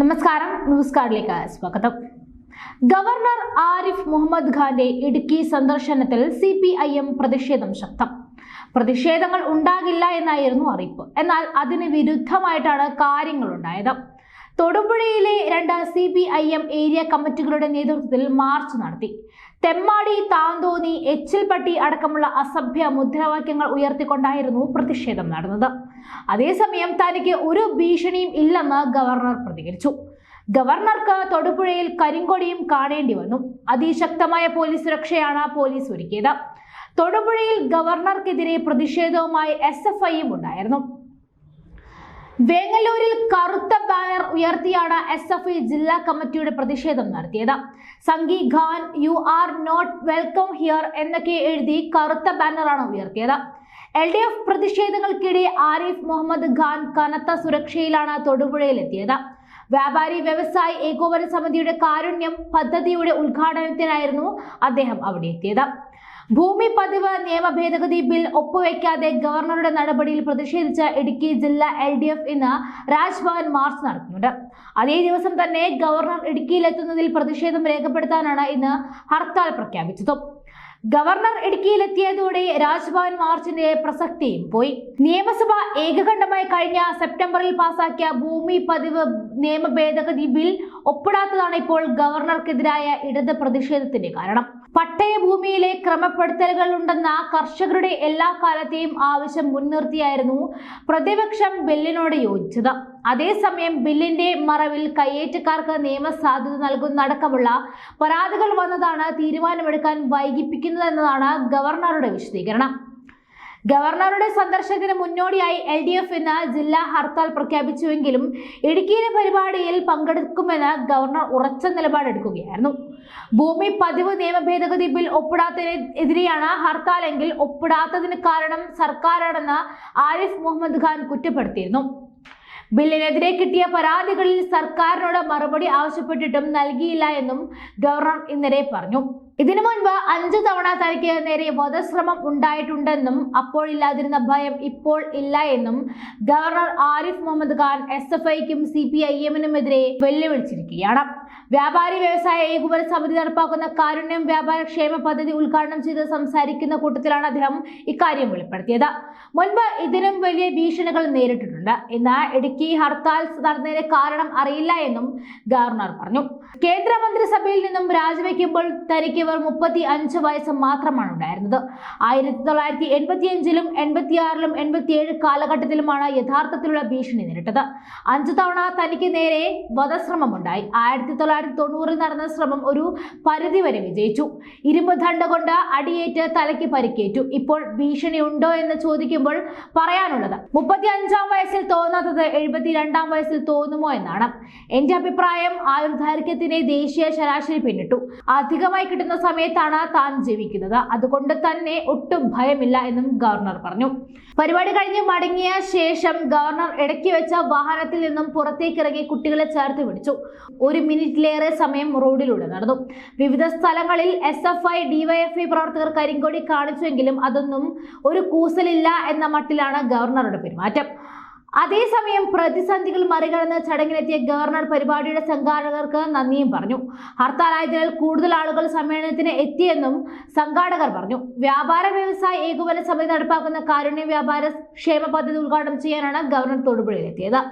നമസ്കാരം. ന്യൂസ് കാർഡിലേക്ക് സ്വാഗതം. ഗവർണർ ആരിഫ് മുഹമ്മദ് ഖാന്റെ ഇടുക്കി സന്ദർശനത്തിൽ സി പി ഐ എം പ്രതിഷേധം ശക്തം. പ്രതിഷേധങ്ങൾ ഉണ്ടാകില്ല എന്നായിരുന്നു അറിയിപ്പ്. എന്നാൽ അതിന് വിരുദ്ധമായിട്ടാണ് കാര്യങ്ങൾ ഉണ്ടായത് തൊടുപുഴയിലെ രണ്ട് C P I M area കമ്മിറ്റികളുടെ നേതൃത്വത്തിൽ മാർച്ച് നടത്തി. തെമ്മാടി താന്തോന്നി എച്ചിൽപ്പട്ടി അടക്കമുള്ള അസഭ്യ മുദ്രാവാക്യങ്ങൾ ഉയർത്തിക്കൊണ്ടായിരുന്നു പ്രതിഷേധം നടന്നത്. അതേസമയം തനിക്ക് ഒരു ഭീഷണിയും ഇല്ലെന്ന് ഗവർണർ പ്രതികരിച്ചു. ഗവർണർക്ക് തൊടുപുഴയിൽ കരിങ്കൊടിയും കാണേണ്ടി വന്നു. അതിശക്തമായ പോലീസ് സുരക്ഷയാണ് പോലീസ് ഒരുക്കിയത്. തൊടുപുഴയിൽ ഗവർണർക്കെതിരെ പ്രതിഷേധവുമായി എസ് എഫ് ഐയും ഉണ്ടായിരുന്നു. വേങ്ങല്ലൂരിൽ കറുത്ത ബാനർ ഉയർത്തിയാണ് എസ് എഫ് ഐ ജില്ലാ കമ്മിറ്റിയുടെ പ്രതിഷേധം നടത്തിയത്. Sanghi Khan you are not welcome here എന്നൊക്കെ എഴുതി കറുത്ത ബാനറാണ് ഉയർത്തിയത്. എൽ ഡി എഫ് പ്രതിഷേധങ്ങൾക്കിടെ ആരിഫ് മുഹമ്മദ് ഖാൻ കനത്ത സുരക്ഷയിലാണ് തൊടുപുഴയിലെത്തിയത്. വ്യാപാരി വ്യവസായി ഏകോപന സമിതിയുടെ കാരുണ്യം പദ്ധതിയുടെ ഉദ്ഘാടനത്തിനായിരുന്നു അദ്ദേഹം അവിടെ എത്തിയത് ഭൂമി പതിവ് നിയമ ഭേദഗതി ബിൽ ഒപ്പുവെക്കാതെ ഗവർണറുടെ നടപടിയിൽ പ്രതിഷേധിച്ച ഇടുക്കി ജില്ലാ എൽ ഡി എഫ് ഇന്ന് രാജ്ഭവൻ മാർച്ച് നടത്തുന്നുണ്ട്. അതേ ദിവസം തന്നെ ഗവർണർ ഇടുക്കിയിലെത്തുന്നതിൽ പ്രതിഷേധം രേഖപ്പെടുത്താനാണ് ഇന്ന് ഹർത്താൽ പ്രഖ്യാപിച്ചത്. ഗവർണർ ഇടുക്കിയിലെത്തിയതോടെ രാജ്ഭവൻ മാർച്ചിന്റെ പ്രസക്തിയും പോയി. നിയമസഭ ഏകകണ്ഠമായി കഴിഞ്ഞ സെപ്റ്റംബറിൽ പാസാക്കിയ ഭൂമി പതിവ് നിയമ ഭേദഗതി ബിൽ ഒപ്പിടാത്തതാണ് ഇപ്പോൾ ഗവർണർക്കെതിരായ ഇടത് പ്രതിഷേധത്തിന്റെ കാരണം. പട്ടയ ഭൂമിയിലെ ക്രമപ്പെടുത്തലുകൾ ഉണ്ടെന്ന കർഷകരുടെ എല്ലാ കാലത്തെയും ആവശ്യം മുൻനിർത്തിയായിരുന്നു പ്രതിപക്ഷം ബില്ലിനോട് യോജിച്ചത്. അതേസമയം ബില്ലിന്റെ മറവിൽ കയ്യേറ്റക്കാർക്ക് നിയമസാധ്യത നൽകുന്നതടക്കമുള്ള പരാതികൾ വന്നതാണ് തീരുമാനമെടുക്കാൻ വൈകിപ്പിക്കുന്നതെന്നതാണ് ഗവർണറുടെ വിശദീകരണം. ഗവർണറുടെ സന്ദർശനത്തിന് മുന്നോടിയായി എൽ ഡി എഫ് ഇന്ന് ജില്ലാ ഹർത്താൽ പ്രഖ്യാപിച്ചുവെങ്കിലും ഇടുക്കിയിലെ പരിപാടിയിൽ പങ്കെടുക്കുമെന്ന് ഗവർണർ ഉറച്ച നിലപാടെടുക്കുകയായിരുന്നു. ഭൂമി പതിവ് നിയമ ഭേദഗതി ബിൽ ഒപ്പിടാത്തതിനെതിരെയാണ് ഹർത്താലെങ്കിൽ ഒപ്പിടാത്തതിന് കാരണം സർക്കാരാണെന്ന് ആരിഫ് മുഹമ്മദ് ഖാൻ കുറ്റപ്പെടുത്തിയിരുന്നു. ബില്ലിനെതിരെ കിട്ടിയ പരാതികളിൽ സർക്കാരിനോട് മറുപടി ആവശ്യപ്പെട്ടിട്ടും നൽകിയില്ല എന്നും ഗവർണർ ഇന്നലെ പറഞ്ഞു. ഇതിനു മുൻപ് അഞ്ചു തവണ തനിക്ക് നേരെ വധശ്രമം ഉണ്ടായിട്ടുണ്ടെന്നും അപ്പോൾ ഇല്ലാതിരുന്ന ഭയം ഇപ്പോൾ ഇല്ല എന്നും governor Arif Muhammad Khan S F ഐക്കും C P I എമ്മിനുമെതിരെ വെല്ലുവിളിച്ചിരിക്കുകയാണ്. വ്യാപാരി വ്യവസായ ഏകോപന സമിതി നടപ്പാക്കുന്ന കാരുണ്യം വ്യാപാര ക്ഷേമ പദ്ധതി ഉദ്ഘാടനം ചെയ്ത് സംസാരിക്കുന്ന കൂട്ടത്തിലാണ് അദ്ദേഹം ഇക്കാര്യം വെളിപ്പെടുത്തിയത്. മുൻപ് ഇതിനും വലിയ ഭീഷണികൾ നേരിട്ടിട്ടുണ്ട്. എന്നാൽ ഇടുക്കി ഹർത്താൽ നടന്നതിന് കാരണം അറിയില്ല എന്നും ഗവർണർ പറഞ്ഞു. കേന്ദ്രമന്ത്രിസഭയിൽ നിന്നും രാജിവെക്കുമ്പോൾ തനിക്ക് ഇവർ മുപ്പത്തി അഞ്ച് വയസ്സ് മാത്രമാണ് ഉണ്ടായിരുന്നത്. ആയിരത്തി തൊള്ളായിരത്തി എൺപത്തി അഞ്ചിലും എൺപത്തിയാറിലും എൺപത്തിയേഴ് കാലഘട്ടത്തിലുമാണ് യഥാർത്ഥത്തിലുള്ള ഭീഷണി നേരിട്ടത്. അഞ്ചു തവണ തനിക്ക് നേരെ വധശ്രമമുണ്ടായി. ആയിരത്തി തൊള്ളായിരത്തി തൊണ്ണൂറിൽ നടന്ന ശ്രമം ഒരു പരിധിവരെ വിജയിച്ചു. ഇരുമ്പ് ദണ്ഡ കൊണ്ട് അടിയേറ്റ് തലയ്ക്ക് പരിക്കേറ്റു. ഇപ്പോൾ ഭീഷണി ഉണ്ടോ എന്ന് ചോദിക്കുമ്പോൾ പറയാനുള്ളത് മുപ്പത്തി അഞ്ചാം വയസ്സിൽ തോന്നാത്തത് എഴുപത്തിരണ്ടാം വയസ്സിൽ തോന്നുമോ എന്നാണ്. എന്റെ അഭിപ്രായം ആയുർദൈർഘ്യത്തിനെ ദേശീയ ശരാശരി പിന്നിട്ടു. അധികമായി കിട്ടുന്ന സമയത്താണ് താൻ ജീവിക്കുന്നത്. അതുകൊണ്ട് തന്നെ ഒട്ടും ഭയമില്ല എന്നും ഗവർണർ പറഞ്ഞു. പരിപാടി കഴിഞ്ഞ് മടങ്ങിയ ശേഷം ഗവർണർ ഇടയ്ക്ക് വെച്ച വാഹനത്തിൽ നിന്നും പുറത്തേക്കിറങ്ങി കുട്ടികളെ ചേർത്ത് പിടിച്ചു. ഒരു മിനിറ്റിലേറെ സമയം റോഡിലൂടെ നടന്നു. വിവിധ സ്ഥലങ്ങളിൽ എസ് എഫ് ഐ ഡിവൈഎഫ്ഐ പ്രവർത്തകർ കരിങ്കൊടി കാണിച്ചുവെങ്കിലും അതൊന്നും ഒരു കൂസലില്ല എന്ന മട്ടിലാണ് ഗവർണറുടെ പെരുമാറ്റം. അതേസമയം പ്രതിസന്ധികൾ മറികടന്ന് ചടങ്ങിലെത്തിയ ഗവർണർ പരിപാടിയുടെ സംഘാടകർക്ക് നന്ദിയും പറഞ്ഞു. ഹർത്താലായതിനാൽ കൂടുതൽ ആളുകൾ സമ്മേളനത്തിന് എത്തിയെന്നും സംഘാടകർ പറഞ്ഞു. വ്യാപാര വ്യവസായ ഏകോപന സമിതി നടപ്പാക്കുന്ന കാരുണ്യ വ്യാപാര ക്ഷേമ പദ്ധതി ഉദ്ഘാടനം ചെയ്യാനാണ് ഗവർണർ തൊടുപുഴയിലെത്തിയത്.